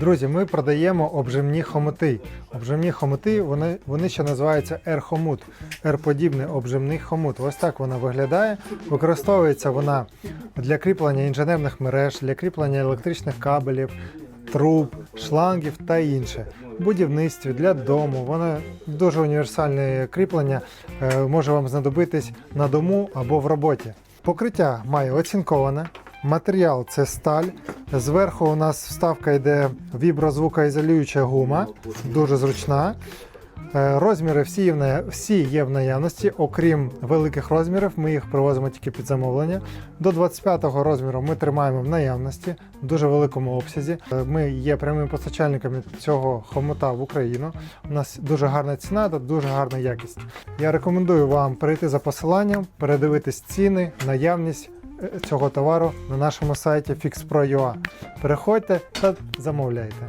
Друзі, ми продаємо обжимні хомути. Обжимні хомути вони, вони ще називаються R-хомут. R-подібний обжимний хомут. Ось так вона виглядає. Використовується вона для кріплення інженерних мереж, для кріплення електричних кабелів, труб, шлангів та інше. В будівництві для дому. Воно дуже універсальне кріплення, е, може вам знадобитись на дому або в роботі. Покриття має оцінковане. Матеріал це сталь. Зверху у нас вставка йде віброзвукоізолююча гума, дуже зручна. Е, Розміри всі всі є в наявності, окрім великих розмірів, ми їх привозимо тільки під замовлення. До 25-го розміру ми тримаємо в наявності в дуже великому обсязі. Е, Ми є прямими постачальниками цього хомута в Україну. У нас дуже гарна ціна та дуже гарна якість. Я рекомендую вам перейти за посиланням, передивитись ціни, наявність цього товару на нашому сайті fixpro.ua. Переходьте та замовляйте.